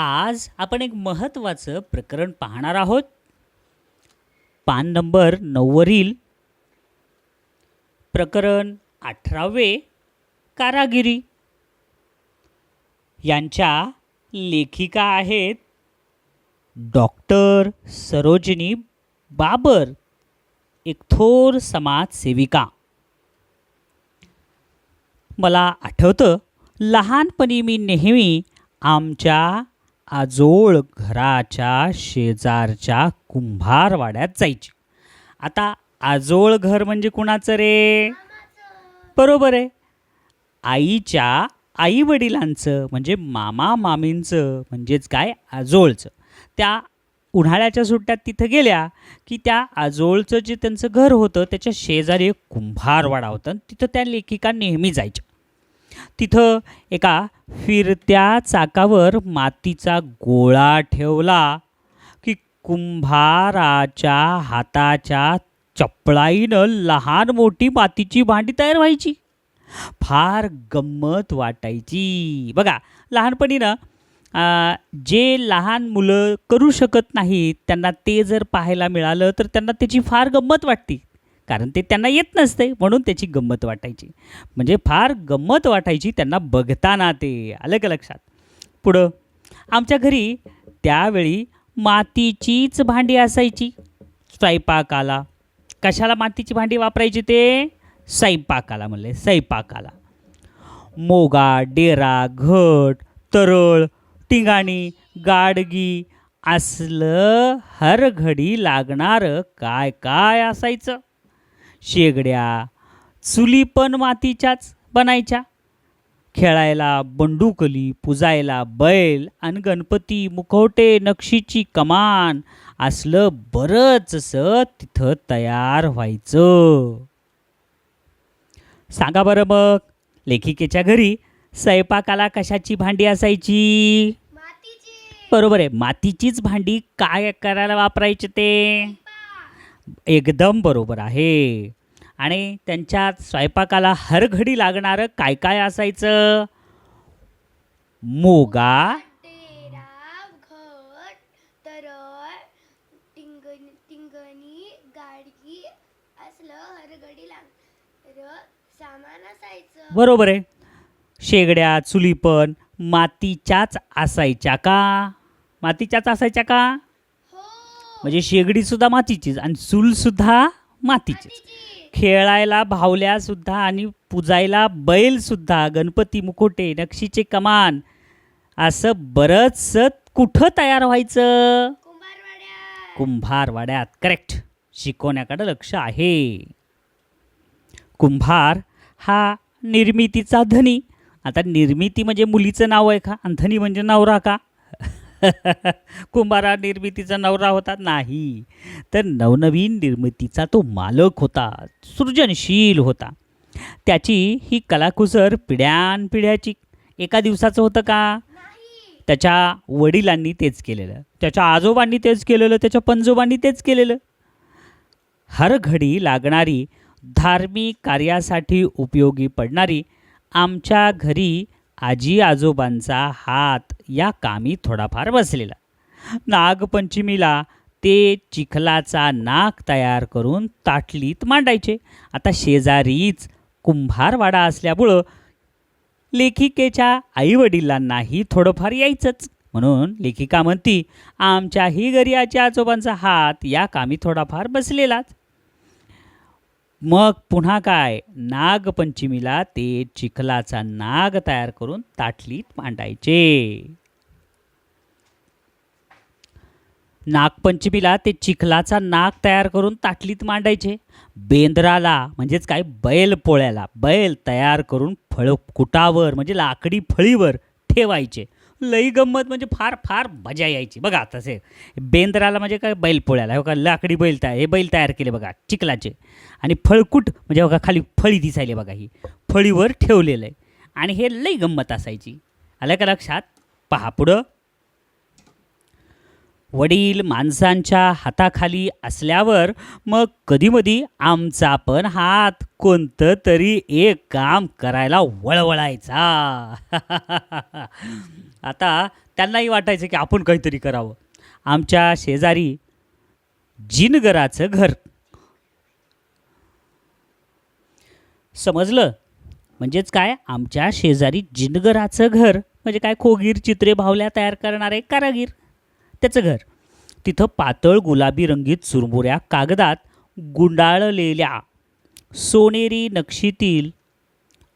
आज आपण एक महत्त्वाचं प्रकरण पाहणार आहोत. पान नंबर नऊवरील प्रकरण अठरावे कारागिरी. यांच्या लेखिका आहेत डॉक्टर सरोजिनी बाबर एक थोर समाजसेविका. मला आठवतं लहानपणी मी नेहमी आमच्या आजोळ घराच्या शेजारच्या कुंभारवाड्यात जायची. आता आजोळ घर म्हणजे कुणाचं रे? बरोबर आहे. आईच्या आई वडिलांचं म्हणजे मामा मामींचं म्हणजेच काय? आजोळचं. त्या उन्हाळ्याच्या सुट्ट्यात तिथं गेल्या की त्या आजोळचं जे त्यांचं घर होतं त्याच्या शेजारी एक कुंभारवाडा होता. आणि तिथं त्या लेखिका नेहमी जायच्या. तिथं एका फिरत्या चाकावर मातीचा गोळा ठेवला की कुंभाराच्या हाताच्या चपळाईनं लहान मोठी मातीची भांडी तयार व्हायची. फार गंमत वाटायची. बघा लहानपणी ना जे लहान मुलं करू शकत नाहीत त्यांना ते जर पाहायला मिळालं तर त्यांना त्याची फार गंमत वाटते. कारण ते त्यांना येत नसते म्हणून त्याची गंमत वाटायची. म्हणजे फार गंमत वाटायची त्यांना बघताना ते आलं का लक्षात? पुढं आमच्या घरी त्यावेळी मातीचीच भांडी असायची. स्वयंपाकाला कशाला मातीची भांडी वापरायची ते? स्वयंपाकाला म्हणले स्वयंपाकाला मोगा डेरा घट तरळ टिंगाणी गाडगी असलं हर घडी लागणारं काय काय असायचं? शेगड्या चुली पण मातीच्याच बनायच्या. खेळायला बंडूकली पुजायला बैल आणि गणपती मुखवटे नक्षीची कमान असलं बरंचसं तिथं तयार व्हायचं. सांगा बरं मग लेखिकेच्या घरी स्वयंपाकाला कशाची भांडी असायची? बरोबर आहे मातीचीच भांडी काय करायला वापरायचे ते? एकदम बरोबर आहे. आणि त्यांच्या स्वयंपाकाला हर घडी लागणारं काय काय असायचं? मोगा. बरोबर आहे. शेगड्या चुली पण मातीच्याच असायच्या का? मातीच्याच असायच्या का? म्हणजे शेगडीसुद्धा मातीचीच आणि चूलसुद्धा मातीचीच. तिची खेळायला भावल्यासुद्धा आणि पूजायला बैलसुद्धा गणपती मुखोटे नक्षीचे कमान. असं बरंचसं कुठं तयार व्हायचं? कुंभारवाड्या कुंभारवाड्यात. करेक्ट शिकवण्याकडे लक्ष आहे. कुंभार हा निर्मितीचा धनी. आता निर्मिती म्हणजे मुलीचं नाव आहे का? आणि धनी म्हणजे नवरा का? कुंभारा निर्मितीचा नवरा होता? नाही. तर नवनवीन निर्मितीचा तो मालक होता सृजनशील होता. त्याची ही कलाकुसर पिढ्यानपिढ्याची एका दिवसाचं होतं का? त्याच्या वडिलांनी तेच केलेलं. त्याच्या आजोबांनी तेच केलेलं त्याच्या पंजोबांनी तेच केलेलं. हर घडी लागणारी धार्मिक कार्यासाठी उपयोगी पडणारी आमच्या घरी आजी आजोबांचा हात या कामी थोडाफार बसलेला. नागपंचमीला ते चिखलाचा नाक तयार करून ताटलीत मांडायचे. आता शेजारीच कुंभारवाडा असल्यामुळं लेखिकेच्या आईवडिलांनाही थोडंफार यायचंच. म्हणून लेखिका म्हणती आमच्याही घरी आजी आजोबांचा हात या कामी थोडाफार बसलेलाच. मग पुन्हा काय? नागपंचमीला ते चिखलाचा नाग तयार करून ताटलीत मांडायचे. नागपंचमीला ते चिखलाचा नाग तयार करून ताटलीत मांडायचे. बेंद्राला म्हणजेच काय? बैल पोळ्याला बैल तयार करून फळ कुटावर म्हणजे लाकडी फळीवर ठेवायचे. लई गंमत म्हणजे फार फार मजा यायची. बघा तसे बेंद्राला म्हणजे काय बैलपोळ्याला हो का लाकडी बैल तयार हे बैल तयार केले बघा चिखलाचे. आणि फळकूट म्हणजे बघा खाली फळी दिसायले बघा ही. फळीवर ठेवलेलं आहे. आणि हे लई गंमत असायची. आलं का लक्षात? पहा पुढं. वडील माणसांच्या हाताखाली असल्यावर मग कधीमधी आमचा पण हात कोणतं तरी एक काम करायला वळवळायचा. आता त्यांनाही वाटायचं की आपण काहीतरी करावं. आमच्या शेजारी जिनगराचं घर. समजलं? म्हणजेच काय? आमच्या शेजारी जिनगराचं घर म्हणजे काय? खोगीर चित्रे भावल्या तयार करणारे कारागीर. त्याचं घर. तिथं पातळ गुलाबी रंगीत चुरमुऱ्या कागदात गुंडाळलेल्या सोनेरी नक्षीतील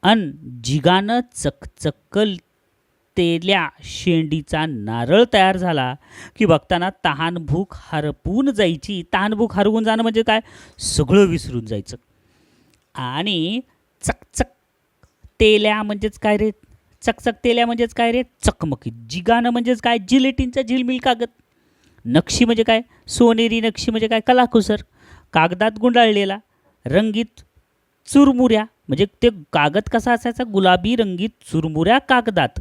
अन जिगानं चकचकल तेल्या शेंडीचा नारळ तयार झाला की बघताना तहान भूक हरपून जायची. तहान भूक हरवून जाणं म्हणजे काय? सगळं विसरून जायचं. आणि चकचक तेल्या म्हणजेच काय रे? चकचक तेल्या म्हणजेच काय रे? चकमकीत जिगानं म्हणजेच काय? जिलेटिनचा झिलमिल कागद. नक्षी म्हणजे काय? सोनेरी नक्षी म्हणजे काय? कलाकुसर. कागदात गुंडाळलेला रंगीत चुरमुऱ्या. म्हणजे ते कागद कसा असायचा? गुलाबी रंगीत चुरमुऱ्या कागदात.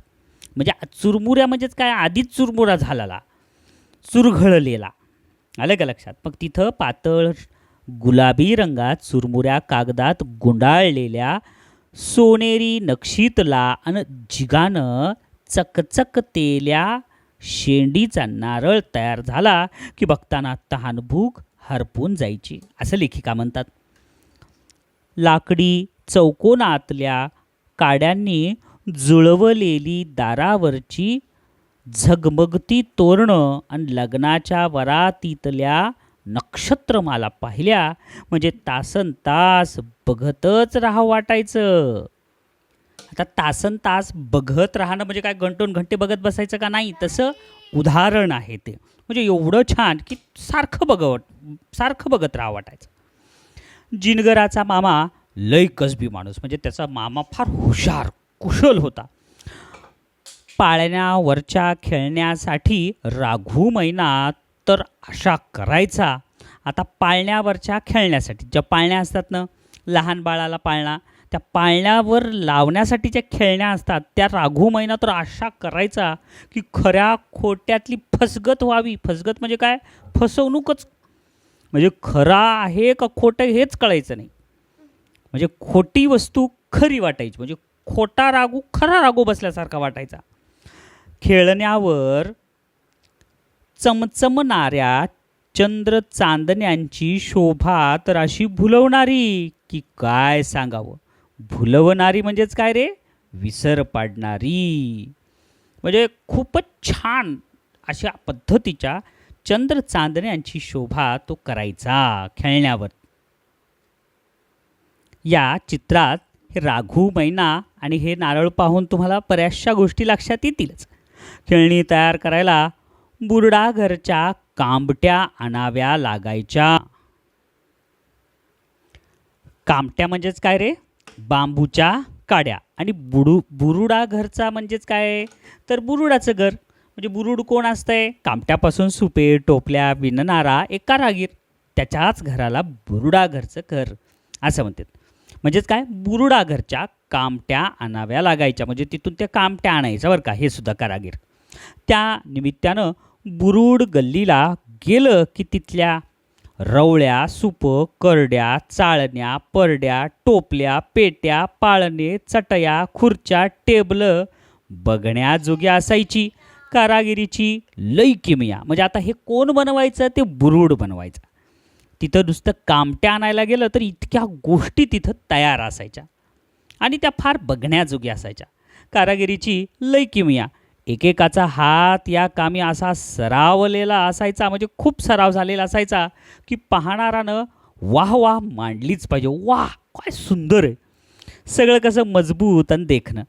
म्हणजे चुरमुऱ्या म्हणजेच काय? आधीच चुरमुरा झालेला. चुरघळलेला. आलं का लक्षात? मग तिथं पातळ गुलाबी रंगात चुरमुऱ्या कागदात गुंडाळलेल्या सोनेरी नक्षीतला आणि जिगानं चकचकतेल्या शेंडीचा नारळ तयार झाला की बघताना तहानभूक हरपून जायची. असं लेखिका म्हणतात. लाकडी चौकोनातल्या काड्यांनी जुळवलेली दारावरची झगमगती तोरणं आणि लग्नाच्या वरातीतल्या नक्षत्रमाला पाहिल्या म्हणजे तासन तास बघतच राहावं वाटायचं. आता तासन तास बघत राहणं म्हणजे काय घंटून घंटे बघत बसायचं का नाही? तसं उदाहरण आहे ते. म्हणजे एवढं छान की सारखं बघवट सारखं बघत राहावं वाटायचं. जिनगराचा मामा लय कसबी माणूस म्हणजे त्याचा मामा फार हुशार. कुशल होता. पाळण्यावरच्या खेळण्यासाठी राघू मैना तर अशा करायचा. आता पाळण्यावरच्या खेळण्यासाठी ज्या पाळण्या असतात ना लहान बाळाला पाळणा त्या पाळण्यावर लावण्यासाठी ज्या खेळण्या असतात त्या राघू मैना तर अशा करायचा की खऱ्या खोट्यातली फसगत व्हावी. फसगत म्हणजे काय? फसवणूकच. म्हणजे खरा आहे का खोटं हेच कळायचं नाही. म्हणजे खोटी वस्तू खरी वाटायची. म्हणजे खोटा रागू खरा रागू बसल्यासारखा वाटायचा. खेळण्यावर चमचमणाऱ्या चंद्र चांदण्यांची शोभा तर अशी भुलवणारी की काय सांगावं? भुलवणारी म्हणजेच काय रे? विसर पाडणारी. म्हणजे खूपच छान अशा पद्धतीच्या चंद्र चांदण्यांची शोभा तो करायचा खेळण्यावर. या चित्रात हे राघू मैना आणि हे नारळ पाहून तुम्हाला बऱ्याचशा गोष्टी लक्षात येतीलच. खेळणी तयार करायला बुरडा घरच्या कांबट्या आणाव्या लागायच्या. कामट्या म्हणजेच काय रे? बांबूच्या काड्या. आणि बुडू बुरुडा घरचा म्हणजेच काय? तर बुरुडाचं घर. म्हणजे बुरुड कोण असतंय? कामट्यापासून सुपे टोपल्या विणणारा एका रागीर. त्याच्याच घराला बुरुडा घरचं घर असं म्हणतात. म्हणजेच काय? बुरुडा घरच्या कामट्या आणाव्या लागायच्या. म्हणजे तिथून त्या कामट्या आणायच्या बरं का? हे सुद्धा कारागीर. त्या निमित्तानं बुरुड गल्लीला गेलं की तिथल्या रवळ्या सुप करड्या चाळण्या परड्या टोपल्या पेट्या पाळणे चटया खुर्च्या टेबलं बघण्याजोगी असायची. कारागिरीची लई किमिया. म्हणजे आता हे कोण बनवायचं? ते बुरुड बनवायचं. तिथं नुसतं कामट्या आणायला गेलं तर इतक्या गोष्टी तिथं तयार असायच्या. आणि त्या फार बघण्याजोगी असायच्या. कारागिरीची लय किमिया एकेकाचा हात या कामी असा सरावलेला असायचा म्हणजे खूप सराव झालेला असायचा की पाहणारानं वाह वाह मांडलीच पाहिजे. वाह काय सुंदर आहे. सगळं कसं मजबूत आणि देखणं.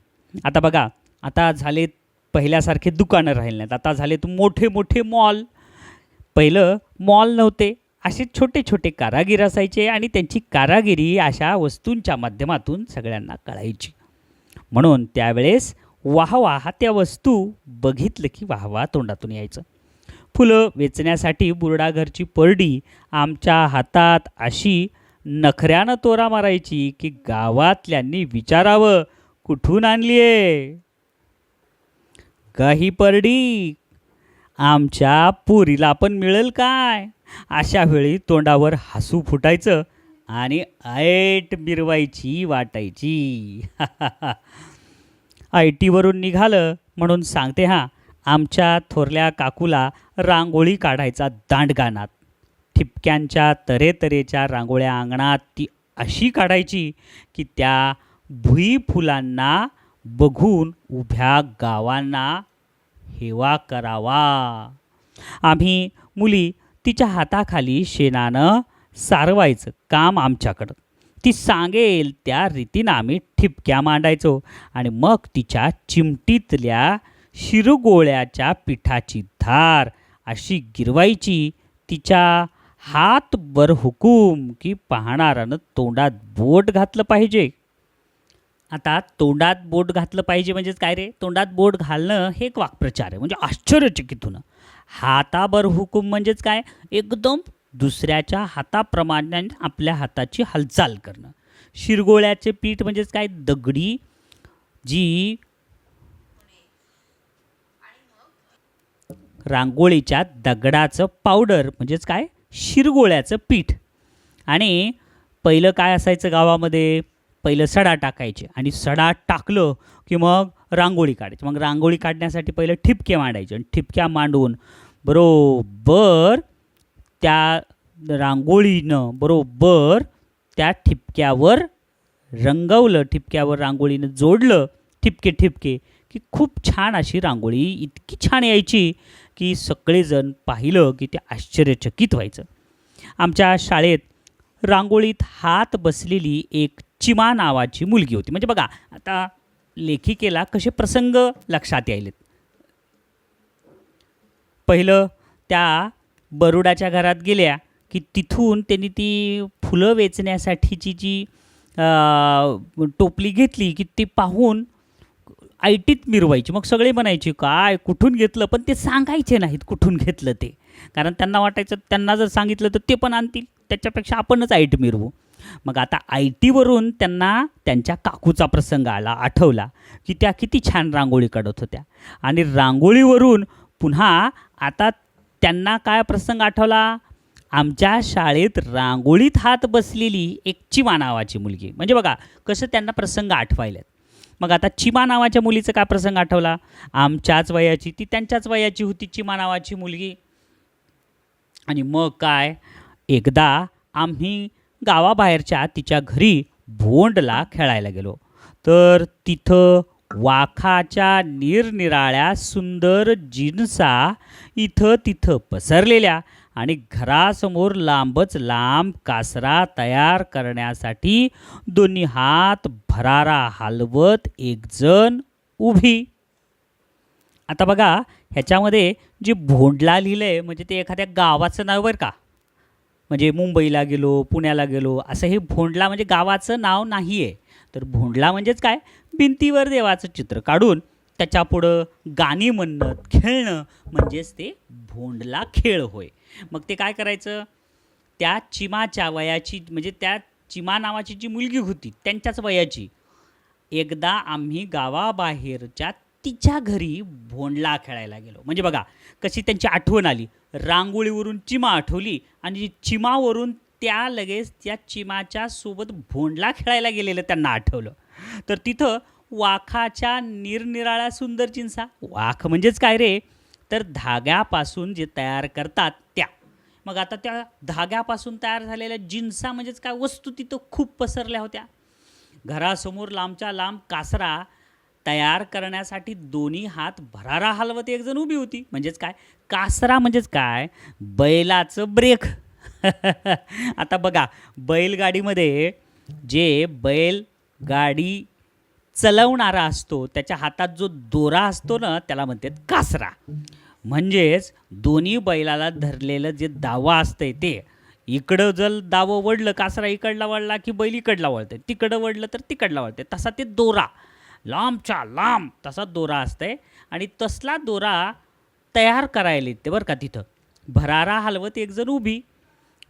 आता बघा आता झाले पहिल्यासारखे दुकानं राहिले नाहीत आता झाले मोठे मोठे मॉल. पहिलं मॉल नव्हते. असे छोटे छोटे कारागीर असायचे आणि त्यांची कारागिरी अशा वस्तूंच्या माध्यमातून सगळ्यांना कळायची. म्हणून त्यावेळेस वाह वाह त्या वस्तू बघितलं की वाहवा तोंडातून यायचं. फुलं वेचण्यासाठी बुरडाघरची परडी आमच्या हातात अशी नखऱ्यानं तोरा मारायची की गावातल्यांनी विचारावं कुठून आणली आहे? काही परडी. आमच्या पुरीला पण मिळेल काय? अशा वेळी तोंडावर हसू फुटायचं आणि ऐट मिरवायची वाटायची. आय टीवरून निघालं म्हणून सांगते हां आमच्या थोरल्या काकूला रांगोळी काढायचा दांडगानात. ठिपक्यांच्या तऱ्हेतऱ्हेच्या रांगोळ्या अंगणात ती अशी काढायची की त्या भुई फुलांना बघून उभ्या गावांना हेवा करावा. आम्ही मुली तिच्या हाताखाली शेणानं सारवायचं काम आमच्याकडं. ती सांगेल त्या रीतीनं आम्ही ठिपक्या मांडायचो आणि मग तिच्या चिमटीतल्या शिरगोळ्याच्या पिठाची धार अशी गिरवायची. तिच्या हातभर हुकूम की पाहणारानं तोंडात बोट घातलं पाहिजे. आता तोंडात बोट घातलं पाहिजे म्हणजेच काय रे? तोंडात बोट घालणं हे एक वाक्प्रचार आहे. म्हणजे आश्चर्यचकित होणं. हाताबर हुकूम म्हणजेच काय? एकदम दुसऱ्याच्या हाताप्रमाणे आपल्या हाताची हालचाल करणं. शिरगोळ्याचे पीठ म्हणजेच काय? दगडी जी रांगोळीच्या दगडाचं पावडर म्हणजेच काय? शिरगोळ्याचं पीठ. आणि पहिलं काय असायचं गावामध्ये? पहिलं सडा टाकायचे. आणि सडा टाकलं की मग रांगोळी काढायची. मग रांगोळी काढण्यासाठी पहिलं ठिपके मांडायचे. आणि ठिपक्या मांडून बरोबर त्या रांगोळीनं बरोबर त्या ठिपक्यावर रंगवलं ठिपक्यावर रांगोळीनं जोडलं ठिपके ठिपके की खूप छान अशी रांगोळी इतकी छान यायची की सगळेजण पाहिलं की ते आश्चर्यचकित व्हायचं. आमच्या शाळेत रांगोळीत हात बसलेली एक चिमा नावाची मुलगी होती. म्हणजे बघा आता लेखिकेला कसे प्रसंग लक्षात यायलेत. पहिलं त्या बरुडाच्या घरात गेल्या की तिथून त्यांनी ती फुलं वेचण्यासाठीची जी टोपली घेतली की ती पाहून आयटीत मिरवायची. मग सगळे म्हणायचे काय कुठून घेतलं? पण ते सांगायचे नाहीत कुठून घेतलं ते. कारण त्यांना वाटायचं त्यांना जर सांगितलं तर ते पण आणतील. त्याच्यापेक्षा आपणच आय टी मिरवू. मग आता आय टीवरून त्यांना त्यांच्या काकूचा प्रसंग आला आठवला की त्या किती छान रांगोळी काढत होत्या. आणि रांगोळीवरून पुन्हा आता त्यांना काय प्रसंग आठवला? आमच्या शाळेत रांगोळीत हात बसलेली एक चिमा नावाची मुलगी. म्हणजे बघा कसं त्यांना प्रसंग आठवायलेत. मग आता चिमा नावाच्या मुलीचा काय प्रसंग आठवला? आमच्याच वयाची ती त्यांच्याच वयाची होती चिमा नावाची मुलगी. आणि मग काय? एकदा आम्ही गावाबाहेरच्या तिच्या घरी भोंडला खेळायला गेलो. तर तिथं वाखाच्या निरनिराळ्या सुंदर जिन्सा इथं तिथं पसरलेल्या आणि घरासमोर लांबच लांब कासरा तयार करण्यासाठी दोन्ही हात भरारा हलवत एकजण उभी. आता बघा ह्याच्यामध्ये जे भोंडला लिहिलं आहे म्हणजे ते एखाद्या गावाचं नाव बरं का? म्हणजे मुंबईला गेलो पुण्याला गेलो असं हे भोंडला म्हणजे गावाचं नाव नाही आहे तर भोंडला म्हणजेच काय? भिंतीवर देवाचं चित्र काढून त्याच्यापुढं गाणी म्हणणं खेळणं म्हणजेच ते भोंडला खेळ होय. मग ते काय करायचं? त्या चिमाच्या वयाची म्हणजे त्या चिमा नावाची जी मुलगी होती त्यांच्याच वयाची. एकदा आम्ही गावाबाहेरच्या तिच्या घरी भोंडला खेळायला गेलो. म्हणजे बघा कशी त्यांची आठवण आली. रांगोळीवरून चिमा आठवली आणि चिमावरून त्या लगेच त्या चिमाच्या सोबत भोंडला खेळायला गेलेलं त्यांना आठवलं. तर तिथं वाखाच्या निरनिराळ्या सुंदर चिंचा. वाख म्हणजेच काय रे? तर धाग्यापासून जे तयार करतात त्या. मग आता त्या धाग्यापासून तयार झालेल्या जिन्सा म्हणजेच काय? वस्तू तिथं खूप पसरल्या होत्या. घरासमोर लांबच्या लांब कासरा तयार करण्यासाठी दोन्ही हात भरारा हलवत एकजण उभी होती. म्हणजेच काय? कासरा म्हणजेच काय? बैलाचं ब्रेक. आता बघा बैलगाडीमध्ये जे बैल गाडी चलवणारा असतो त्याच्या हातात जो दोरा असतो ना त्याला म्हणतात कासरा. म्हणजेच दोन्ही बैलाला धरलेलं जे दावा असतंय ते इकडं जर दावं वडलं कासरा इकडला वळला की बैल इकडला वळते तिकडं वडलं तर तिकडला वळते तसा ते दोरा. लांबच्या लांब तसा दोरा असतंय आणि तसला दोरा तयार करायला येते बरं का तिथं. भरारा हलवत एक जण उभी.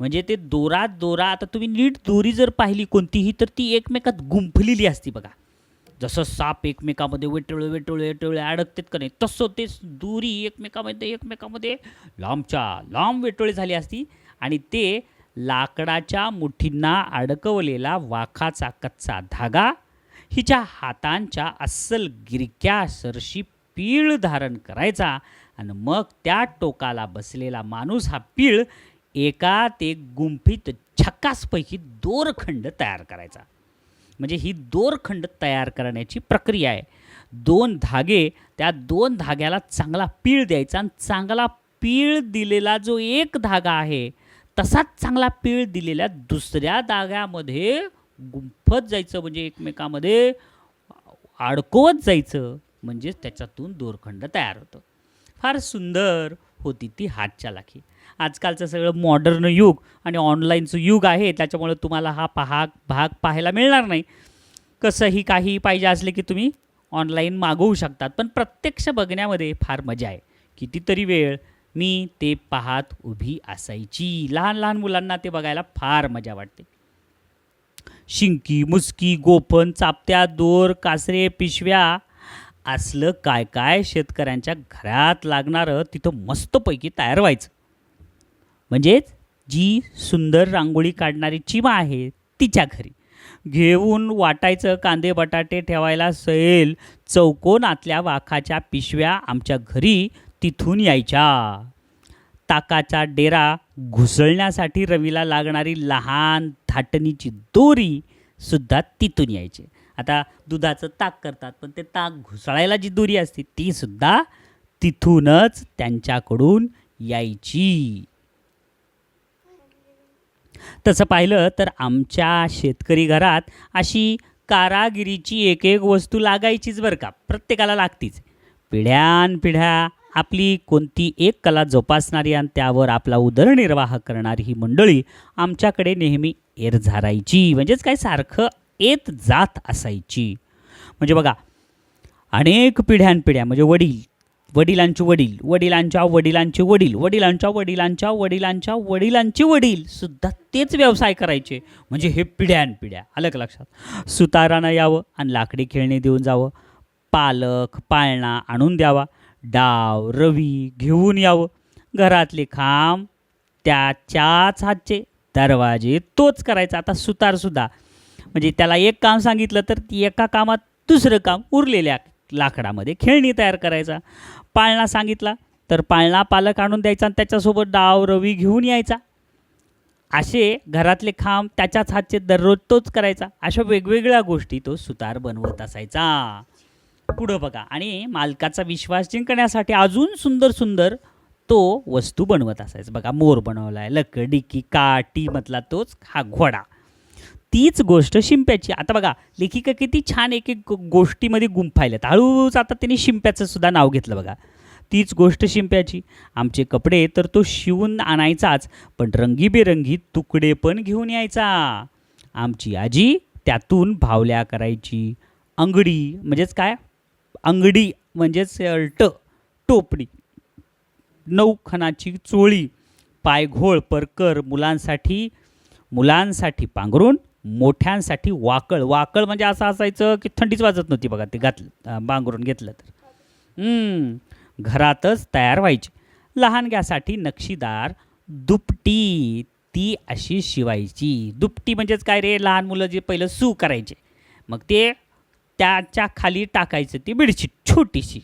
म्हणजे ते दोरा दोरा आता तुम्ही नीट दोरी जर पाहिली कोणतीही तर ती एकमेकात गुंफलेली असती बघा. जसं साप एकमेकामध्ये वेटोळे वेटोळे वेटोळे अडकतेत का नाही तसं ते दोरी एकमेकामध्ये एकमेकामध्ये लांबच्या लांब वेटोळे झाली असती. आणि ते लाकडाच्या मुठींना अडकवलेला वाखाचा कच्चा धागा हिच्या हातांच्या अस्सल गिरक्या सरशी पीळ धारण करायचा. आणि मग त्या टोकाला बसलेला माणूस हा पीळ एका ते गुंफित छक्कासपैकी दोरखंड तयार करायचा. म्हणजे ही दोरखंड तयार करण्याची प्रक्रिया आहे. दोन धागे त्या दोन धाग्याला चांगला पीळ द्यायचा आणि चांगला पीळ दिलेला जो एक धागा आहे तसाच चांगला पीळ दिलेल्या दुसऱ्या धाग्यामध्ये गुंफत जायचं म्हणजे एकमेकामध्ये अडकवत जायचं म्हणजेच त्याच्यातून दोरखंड तयार होतं. फार सुंदर होती ती हातचालाखी. आजकालचं सगळं मॉडर्न युग आणि ऑनलाईनचं युग आहे त्याच्यामुळे तुम्हाला हा पहा भाग पाहायला मिळणार नाही. कसंही काही पाहिजे असले की तुम्ही ऑनलाईन मागवू शकतात. पण प्रत्यक्ष बघण्यामध्ये फार मजा आहे. कितीतरी वेळ मी ते पाहत उभी असायची. लहान लहान मुलांना ते बघायला फार मजा वाटते. शिंकी मुसकी गोफण चापत्या दोर कासरे पिशव्या असलं काय काय शेतकऱ्यांच्या घरात लागणारं तिथं मस्तपैकी तयार व्हायचं. म्हणजेच जी सुंदर रांगोळी काढणारी चिमा आहे तिच्या घरी. घेऊन वाटायचं कांदे बटाटे ठेवायला सैल चौकोनातल्या वाखाच्या पिशव्या आमच्या घरी तिथून यायच्या. ताकाचा डेरा घुसळण्यासाठी रवीला लागणारी लहान धाटणीची दोरी सुद्धा तिथून यायची. आता दुधाचं ताक करतात पण ते ताक घुसळायला जी दोरी असते तीसुद्धा तिथूनच त्यांच्याकडून यायची. तसं पाहिलं तर आमच्या शेतकरी घरात अशी कारागिरीची एक एक वस्तू लागायचीच बरं का. प्रत्येकाला लागतीच. पिढ्यानपिढ्या आपली कोणती एक कला जोपासणारी आणि त्यावर आपला उदरनिर्वाह करणारी ही मंडळी आमच्याकडे नेहमी एर झारायची. म्हणजेच काय सारखं येत जात असायची. म्हणजे बघा अनेक पिढ्यानपिढ्या म्हणजे वडील वडिलांचे वडील वडिलांच्या वडिलांचे वडील वडिलांच्या वडिलांच्या वडिलांच्या वडिलांचे वडील सुद्धा तेच व्यवसाय करायचे. म्हणजे हे पिढ्यानपिढ्या आलं का लक्षात? सुतारानं यावं आणि लाकडी खेळणी देऊन जावं. पालक पाळणा आणून द्यावा. डाव रवी घेऊन यावं. घरातले खांब त्याच्याच हातचे. दरवाजे तोच करायचा. आता सुतारसुद्धा म्हणजे त्याला एक काम सांगितलं तर ती एका कामात दुसरं काम उरलेल्या लाकडामध्ये खेळणी तयार करायचा. पाळणा सांगितला तर पाळणा पालक आणून द्यायचा आणि त्याच्यासोबत डाव रवी घेऊन यायचा. असे घरातले खांब त्याच्याच हातचे दररोज तोच करायचा. अशा वेगवेगळ्या गोष्टी तो सुतार बनवत असायचा. पुढं बघा. आणि मालकाचा विश्वास जिंकण्यासाठी अजून सुंदर सुंदर तो वस्तू बनवत असायचा. बघा मोर बनवला आहे लकडी की काठी मधला तोच हा घोडा. तीच गोष्ट शिंप्याची. आता बघा लेखिका किती छान एक एक गोष्टीमध्ये गुंफायल्यात हळूहळूच आता त्यांनी शिंप्याचं सुद्धा नाव घेतलं बघा. तीच गोष्ट शिंप्याची. आमचे कपडे तर तो शिवून आणायचाच पण रंगीबेरंगी तुकडे पण घेऊन यायचा. आमची आजी त्यातून भावल्या करायची. अंगडी म्हणजेच काय? अंगडी म्हणजेच ट टोपडी. नऊ खणाची चोळी पायघोळ परकर मुलांसाठी मुलांसाठी पांघरून मोठ्यांसाठी वाकळ. वाकळ म्हणजे असं असायचं की थंडीच वाजत नव्हती बघा ते घातलं बांगरून घेतलं तर. घरातच तयार व्हायची. लहानग्यासाठी नक्षीदार दुपटी ती अशी शिवायची. दुपटी म्हणजेच काय रे? लहान मुलं जे पहिलं सू करायचे. मग ते त्याच्याखाली टाकायचं ती बेडशीट छोटीशी.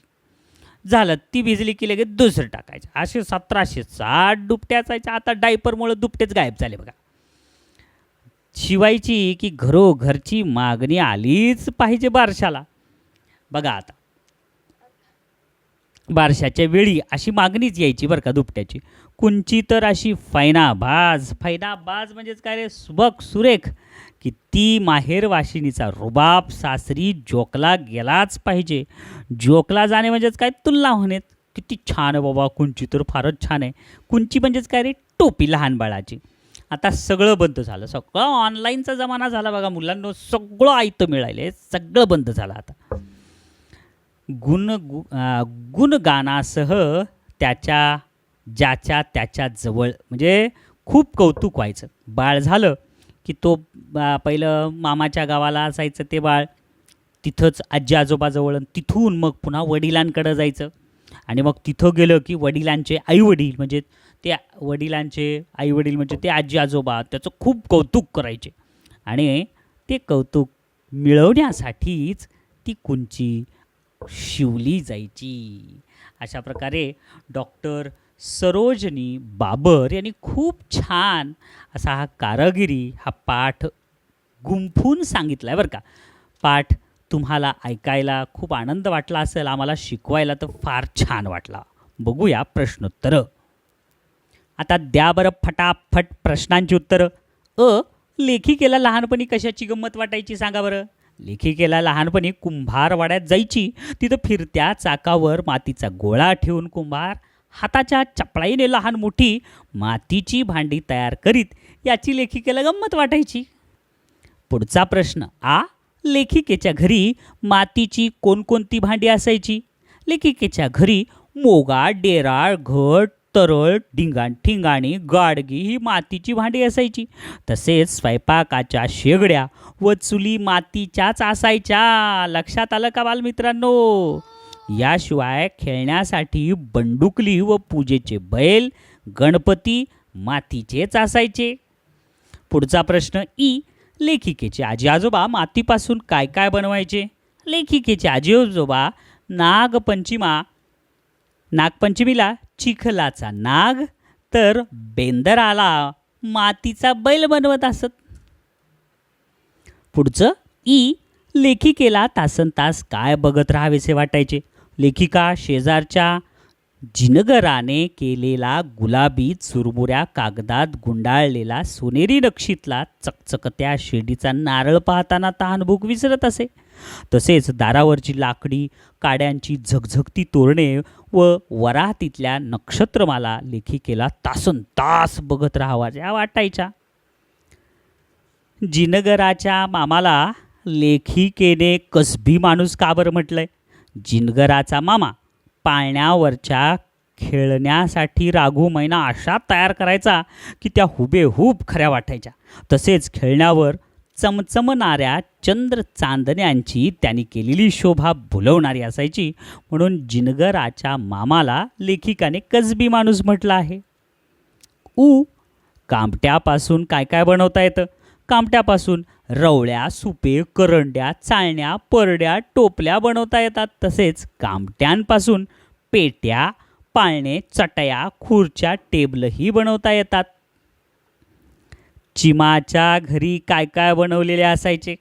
झालं ती भिजली की लगेच दुसरं टाकायचं. असे सतराशे साठ दुपट्या असायच्या. आता डायपरमुळं दुपटेच गायब झाले बघा. शिवायची की घरोघरची मागणी आलीच पाहिजे बारशाला. बघा आता. बारशाच्या वेळी अशी मागणीच यायची बरं का दुपट्याची. कुंची तर अशी फैनाबाज फैनाबाज म्हणजेच काय रे? सुबक सुरेख. की ती माहेर वाशिनीचा रुबाब सासरी जोकला गेलाच पाहिजे. जोकला जाणे म्हणजेच काय? तुलना होणे. किती छान आहे बाबा कुंची तर फारच छान आहे. कुंची म्हणजेच काय रे? टोपी लहान बाळाची. आता सगळं बंद झालं. सगळं ऑनलाईनचा जमाना झाला बघा मुलांना. सगळं आयतं मिळाले सगळं बंद झालं आता. गुण गु गुणगानासह त्याच्या ज्याच्या त्याच्याजवळ म्हणजे खूप कौतुक व्हायचं. बाळ झालं की तो पहिलं मामाच्या गावाला असायचं ते बाळ. तिथंच आजी आजोबाजवळ आणि तिथून मग पुन्हा वडिलांकडं जायचं. आणि मग तिथं गेलं की वडिलांचे आईवडील म्हणजे ते वडिलांचे आईवडील म्हणजे ते आजी आजोबा त्याचं खूप कौतुक करायचे. आणि ते कौतुक मिळवण्यासाठीच ती कुंची शिवली जायची. अशा प्रकारे डॉक्टर सरोजनी बाबर यांनी खूप छान असा हा कारागिरी हा पाठ गुंफून सांगितला आहे बरं का. पाठ तुम्हाला ऐकायला खूप आनंद वाटला असेल आम्हाला शिकवायला तर फार छान वाटला. बघूया प्रश्नोत्तरं. आता द्या बरं फटाफट प्रश्नांची उत्तरं. अ लेखिकेला लहानपणी कशाची गंमत वाटायची सांगा बरं? लेखिकेला लहानपणी कुंभारवाड्यात जायची. तिथं फिरत्या चाकावर मातीचा गोळा ठेवून कुंभार हाताच्या चपळाईने लहान मोठी मातीची भांडी तयार करीत याची लेखिकेला गंमत वाटायची. पुढचा प्रश्न आ लेखिकेच्या घरी मातीची कोणकोणती भांडी असायची? लेखिकेच्या घरी मोगा डेराळ घट तरळ ढिंगाण ठिंगाणी गाडगी ही मातीची भांडी असायची. तसेच स्वयंपाकाच्या शेगड्या व चुली मातीच्याच असायच्या. लक्षात आलं का बालमित्रांनो? याशिवाय खेळण्यासाठी बंडुकली व पूजेचे बैल गणपती मातीचेच असायचे. पुढचा प्रश्न ई. लेखिकेचे आजी आजोबा मातीपासून काय काय बनवायचे? लेखिकेचे आजी आजोबा नागपंचमा नागपंचमीला चिखलाचा नाग तर बेंदराला मातीचा बैल बनवत असत. पुढचं ई लेखिकेला तासन तास काय बघत राहावेसे वाटायचे. लेखिका शेजारच्या जिनगराने केलेला गुलाबी चुरमुऱ्या कागदात गुंडाळलेला सोनेरी नक्षीतला चकचकत्या शेडीचा नारळ पाहताना तहानभूक विसरत असे. तसेच दारावरची लाकडी काड्यांची झगझगती तोरणे व वरातीतल्या नक्षत्रमाला लेखिकेला तासन तास बघत राहावाच्या वाटायच्या. जिनगराच्या मामाला लेखिकेने कसबी माणूस का बरं म्हटलंय? जिनगराचा मामा पाळण्यावरच्या खेळण्यासाठी राघू मैना अशा तयार करायचा की त्या हुबेहूब खऱ्या वाटायच्या. तसेच खेळण्यावर चमचमणाऱ्या चंद्र चांदण्यांची त्यांनी केलेली शोभा भुलवणारी असायची. म्हणून जिनगराच्या मामाला लेखिकाने कसबी माणूस म्हटलं आहे. उ कामट्यापासून काय काय बनवता येतं? कामट्यापासून रवळ्या सुपे करंड्या चाळण्या परड्या टोपल्या बनवता येतात. तसेच कामट्यांपासून पेट्या पाळणे चटया खुर्च्या टेबलही बनवता येतात. चिमाच्या घरी काय काय बनवलेले असायचे?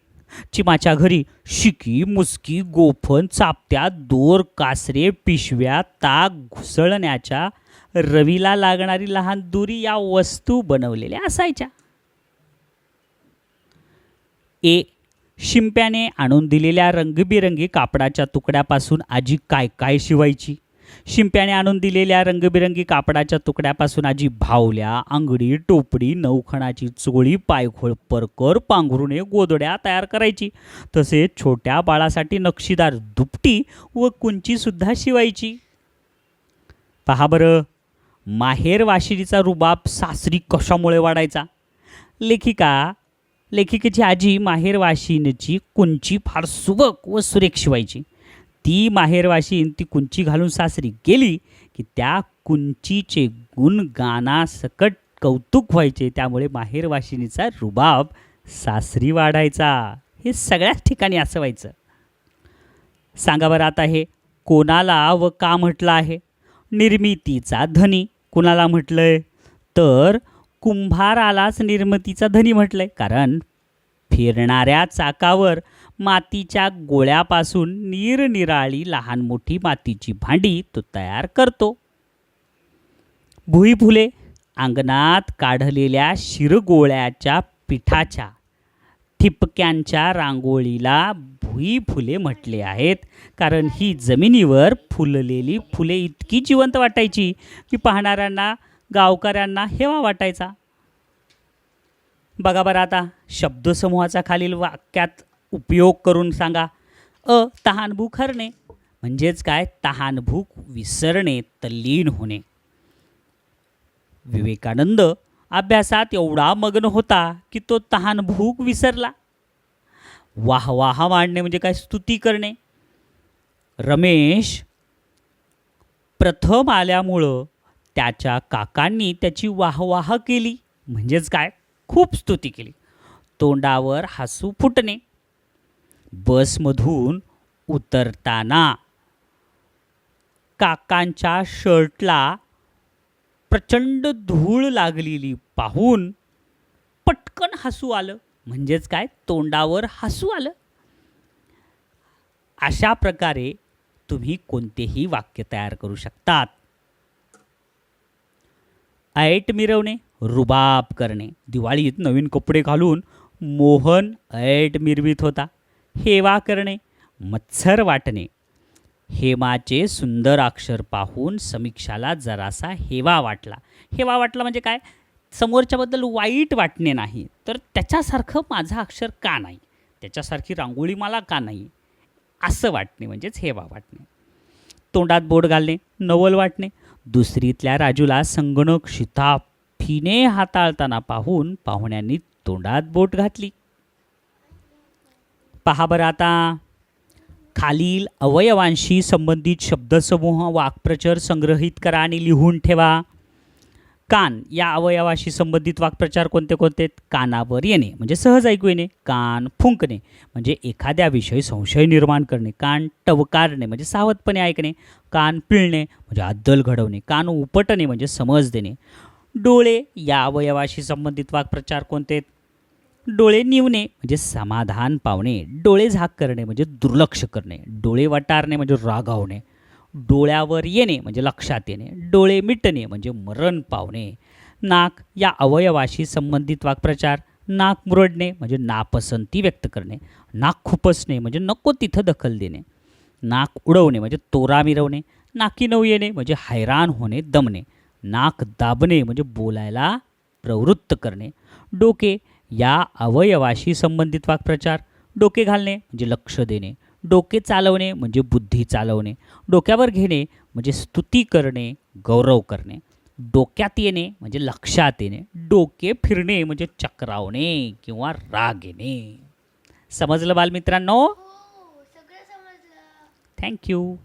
चिमाच्या घरी शिकी मुसकी गोफण चापत्या दोर कासरे पिशव्या ताक घुसळण्याच्या रवीला लागणारी लहान दुरी या वस्तू बनवलेल्या असायच्या. ए. शिंप्याने आणून दिलेल्या रंगबिरंगी कापडाच्या तुकड्यापासून आजी काय काय शिवायची? शिंप्याने आणून दिलेल्या रंगबिरंगी कापडाच्या तुकड्यापासून आजी भावल्या अंगडी टोपडी नौखणाची चोळी पायखोळ परकर पांघरुणे गोदड्या तयार करायची. तसेच छोट्या बाळासाठी नक्षीदार दुपटी व कुंचीसुद्धा शिवायची. पहा बरं माहेर वाशिनीचा रुबाब सासरी कशामुळे वाढायचा? लेखिका लेखिकेची आजी माहेर वाशिनीची कुंची फार सुबक व सुरेख शिवायची. ती माहेरवाशीन ती कुंची घालून सासरी गेली की त्या कुंचीचे गुण गानासकट कौतुक व्हायचे. त्यामुळे माहेरवाशिनीचा रुबाब सासरी वाढायचा. हे सगळ्याच ठिकाणी असं व्हायचं. सांगा बरं आता हे कोणाला व का म्हटलं आहे? निर्मितीचा धनी कुणाला म्हटलंय? तर कुंभारालाच निर्मितीचा धनी म्हटलंय. कारण फिरणाऱ्या चाकावर मातीच्या गोळ्यापासून निरनिराळी लहान मोठी मातीची भांडी तो तयार करतो. भुईफुले अंगणात काढलेल्या शिरगोळ्याच्या पिठाच्या ठिपक्यांच्या रांगोळीला भुईफुले म्हटले आहेत. कारण ही जमिनीवर फुललेली फुले इतकी जिवंत वाटायची की पाहणाऱ्यांना गावकऱ्यांना हेवा वाटायचा. बघा बरं आता शब्दसमूहाचा खालील वाक्यात उपयोग करून सांगा. अ तहानभूक हरणे. म्हणजेच काय? तहानभूक विसरणे तल्लीन होणे. विवेकानंद अभ्यासात एवढा मग्न होता की तो तहानभूक विसरला. वाह वाह मांडणे म्हणजे काय? स्तुती करणे. रमेश प्रथम आल्यामुळं त्याच्या काकांनी त्याची वाहवाह केली. म्हणजेच काय? खूप स्तुती केली. तोंडावर हसू फुटणे. बसमधून उतरताना काकांच्या शर्टला प्रचंड धूळ लागलेली पाहून पटकन हसू आलं. म्हणजेच काय? तोंडावर हसू आलं. अशा प्रकारे तुम्ही कोणतेही वाक्य तयार करू शकतात. ऐट मिरवणे. रुबाब करणे. दिवाळीत नवीन कपडे घालून मोहन ऐट मिरवीत होता. हेवा करणे मत्सर वाटणे. हेमाचे सुंदर अक्षर पाहून समीक्षाला जरासा हेवा वाटला. हेवा वाटला म्हणजे काय? समोरच्याबद्दल वाईट वाटणे नाही तर त्याच्यासारखं माझं अक्षर का नाही? त्याच्यासारखी रांगोळी मला का नाही? असं वाटणे म्हणजेच हेवा वाटणे. तोंडात बोट घालणे नवल वाटणे. दुसरीतल्या राजूला संगणक शिताप शिताफीने हाताळताना पाहून पाहुण्यांनी तोंडात बोट घातली. पहा बरं आता. खालील अवयवांशी संबंधित शब्दसमूह वाक्प्रचार संग्रहित करा आणि लिहून ठेवा. कान या अवयवाशी संबंधित वाक्प्रचार कोणते कोणते? आहेत? कानावर येणे म्हणजे सहज ऐकू येणे. कान फुंकणे म्हणजे एखाद्याविषयी संशय निर्माण करणे. कान टवकारणे म्हणजे सावधपणे ऐकणे. कान पिळणे म्हणजे अद्दल घडवणे. कान उपटणे म्हणजे समज देणे. डोळे या अवयवाशी संबंधित वाक्प्रचार कोणते आहेत? डोळे निवणे म्हणजे समाधान पावणे डोळे झाक करणे म्हणजे दुर्लक्ष करणे डोळे वटारणे म्हणजे रागावणे डोळ्यावर येणे म्हणजे लक्षात येणे डोळे मिटणे म्हणजे मरण पावणे नाक या अवयवाशी संबंधित वाक्प्रचार नाक मुरडणे म्हणजे नापसंती व्यक्त करणे नाक खुपसणे म्हणजे नको तिथं दखल देणे नाक उडवणे म्हणजे तोरा मिरवणे नाकी नऊ येणे म्हणजे हैराण होणे दमणे नाक दाबणे म्हणजे बोलायला प्रवृत्त करणे. डोके या अवयवाशी संबंधित वाक्प्रचार. डोके घालणे म्हणजे लक्ष देणे. डोके चालवणे म्हणजे बुद्धी चालवणे. डोक्यावर घेणे म्हणजे स्तुती करणे गौरव करणे. डोक्यात येणे म्हणजे लक्षात येणे. डोके फिरणे म्हणजे चक्रावणे किंवा राग येणे. समजलं बालमित्रांनो? हो थँक्यू